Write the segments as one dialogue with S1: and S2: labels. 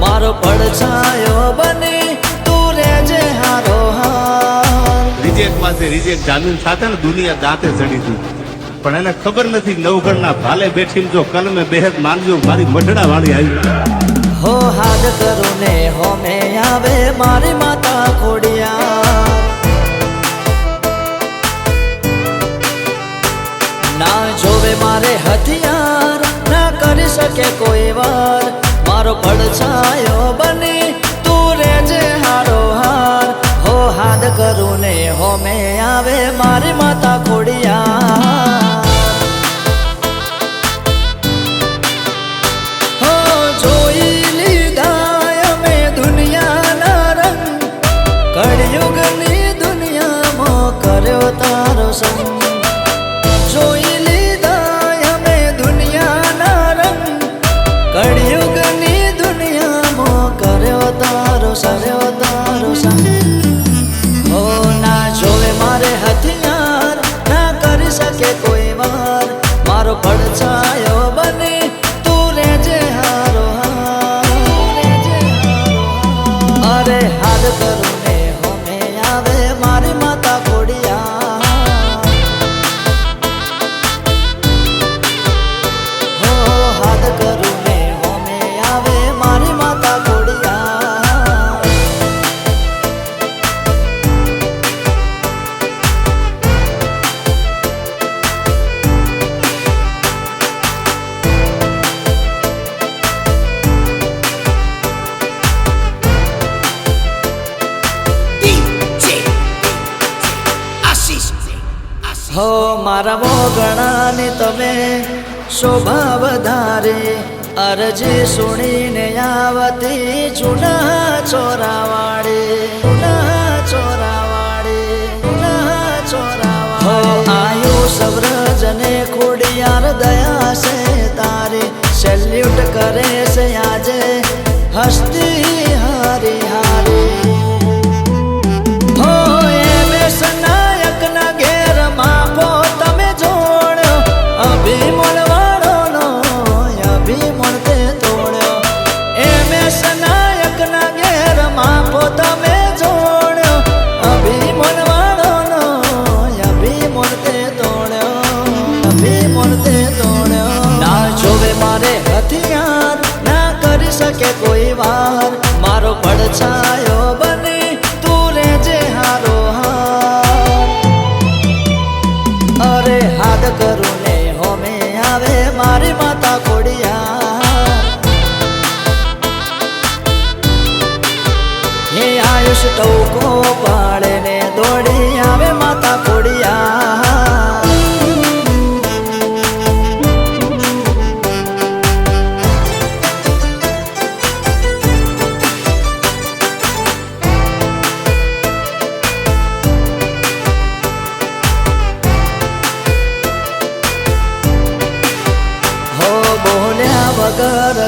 S1: મારો પડછાયો બને તું રેજે હારો હાર.
S2: રિજેક્ટમાંથી રિજેક્ટ જામીન સાથે ને દુનિયા દાંતે ચડી હતી પણ એને ખબર નથી નવગણના ભાલે બેઠી જો કલમે બેહદ માનજો મારી મઢડા વાળી આવી
S1: હો હાથ કરું ને હો મે આવે મારી માતા ખોડિયા ના જોવે મારે હથિયાર ના કરી શકે કોઈ વાર. મારો પડછાયો બની, તું રેજે હારો હાર. હો હાથ કરું ને હો મે આવે મારી માતા ખોડિયા હો જોઈ લીધા અમે દુનિયાના રંગ. કળયુગની દુનિયામાં કર્યો તારો સંગ. મારા મોગણાની તમે શોભા વધારે. અરજી સુણીને આવતી જૂના ચોરાવાડી જૂના ચોરાવાડી મારે હથિયાર, ના કરી શકે કોઈ વાર. મારો પડછાયો બની, તું રેજે હારો હાર. અરે હાથ કરું ને હોમે આવે મારી માતા ખોડિયા હે આયુષ ટોકો પાડે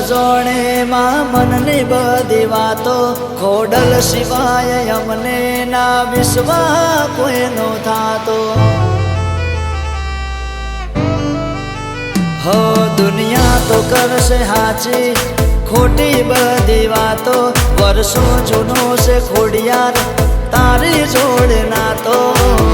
S1: વગર જોણે માં મનની બધી વાતો ખોડલ સિવાય અમને ના વિશ્વા કોઈનો થાતો. હો, દુનિયા તો કરશે હાચી, ખોટી બધી વાતો. વર્ષો જૂનો છે ખોડિયાર, તારી જોડ નાતો. તારી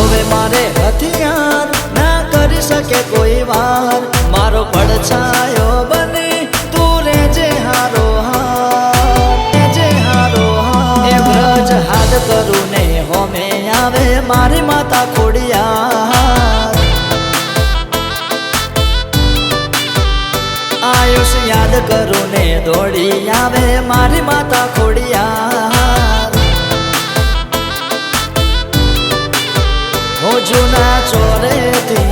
S1: જોવે મારે હથિયાર. ના કરી શકે કોઈ વાર. મારો પડછાયો બની તું રે જે હારો હાર. જે હારો એ વ્રજ હાથ કરું ને હોમે આવે મારી માતા ખોડિયા આયુષ યાદ કરું ને દોડી આવે મારી માતા ખોડિયાર. চলে তুই